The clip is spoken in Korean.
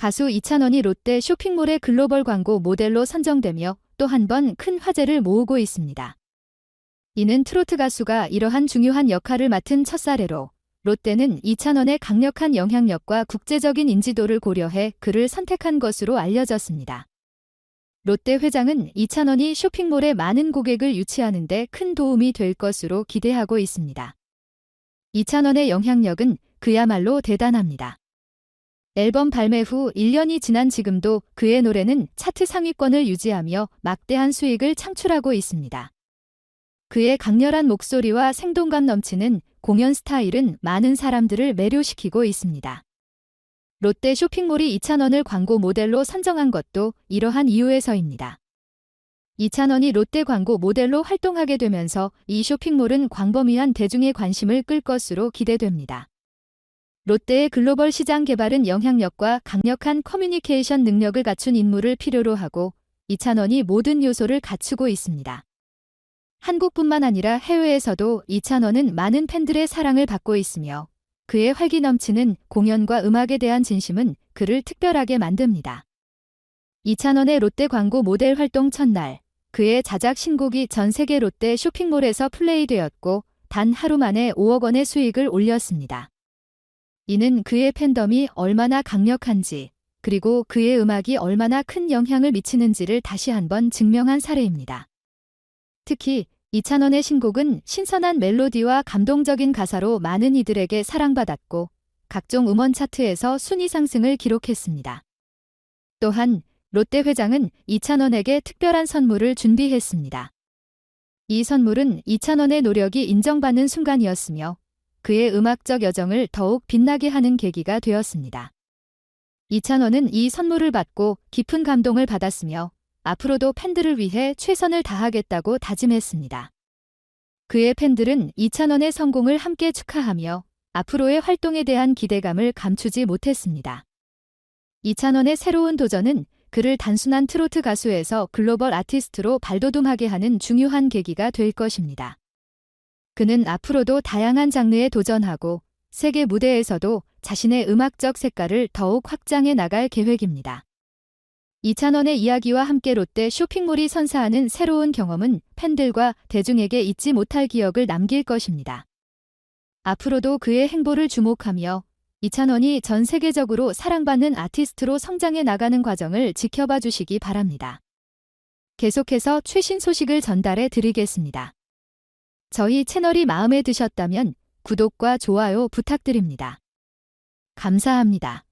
가수 이찬원이 롯데 쇼핑몰의 글로벌 광고 모델로 선정되며 또 한 번 큰 화제를 모으고 있습니다. 이는 트로트 가수가 이러한 중요한 역할을 맡은 첫 사례로 롯데는 이찬원의 강력한 영향력과 국제적인 인지도를 고려해 그를 선택한 것으로 알려졌습니다. 롯데 회장은 이찬원이 쇼핑몰에 많은 고객을 유치하는 데 큰 도움이 될 것으로 기대하고 있습니다. 이찬원의 영향력은 그야말로 대단합니다. 앨범 발매 후 1년이 지난 지금도 그의 노래는 차트 상위권을 유지하며 막대한 수익을 창출하고 있습니다. 그의 강렬한 목소리와 생동감 넘치는 공연 스타일은 많은 사람들을 매료시키고 있습니다. 롯데 쇼핑몰이 이찬원을 광고 모델로 선정한 것도 이러한 이유에서입니다. 이찬원이 롯데 광고 모델로 활동하게 되면서 이 쇼핑몰은 광범위한 대중의 관심을 끌 것으로 기대됩니다. 롯데의 글로벌 시장 개발은 영향력과 강력한 커뮤니케이션 능력을 갖춘 인물을 필요로 하고 이찬원이 모든 요소를 갖추고 있습니다. 한국뿐만 아니라 해외에서도 이찬원은 많은 팬들의 사랑을 받고 있으며 그의 활기 넘치는 공연과 음악에 대한 진심은 그를 특별하게 만듭니다. 이찬원의 롯데 광고 모델 활동 첫날, 그의 자작 신곡이 전 세계 롯데 쇼핑몰에서 플레이되었고 단 하루 만에 5억 원의 수익을 올렸습니다. 이는 그의 팬덤이 얼마나 강력한지, 그리고 그의 음악이 얼마나 큰 영향을 미치는지를 다시 한번 증명한 사례입니다. 특히 이찬원의 신곡은 신선한 멜로디와 감동적인 가사로 많은 이들에게 사랑받았고 각종 음원 차트에서 순위 상승을 기록했습니다. 또한 롯데 회장은 이찬원에게 특별한 선물을 준비했습니다. 이 선물은 이찬원의 노력이 인정받는 순간이었으며 그의 음악적 여정을 더욱 빛나게 하는 계기가 되었습니다. 이찬원은 이 선물을 받고 깊은 감동을 받았으며 앞으로도 팬들을 위해 최선을 다하겠다고 다짐했습니다. 그의 팬들은 이찬원의 성공을 함께 축하하며 앞으로의 활동에 대한 기대감을 감추지 못했습니다. 이찬원의 새로운 도전은 그를 단순한 트로트 가수에서 글로벌 아티스트로 발돋움하게 하는 중요한 계기가 될 것입니다. 그는 앞으로도 다양한 장르에 도전하고 세계 무대에서도 자신의 음악적 색깔을 더욱 확장해 나갈 계획입니다. 이찬원의 이야기와 함께 롯데 쇼핑몰이 선사하는 새로운 경험은 팬들과 대중에게 잊지 못할 기억을 남길 것입니다. 앞으로도 그의 행보를 주목하며 이찬원이 전 세계적으로 사랑받는 아티스트로 성장해 나가는 과정을 지켜봐 주시기 바랍니다. 계속해서 최신 소식을 전달해 드리겠습니다. 저희 채널이 마음에 드셨다면 구독과 좋아요 부탁드립니다. 감사합니다.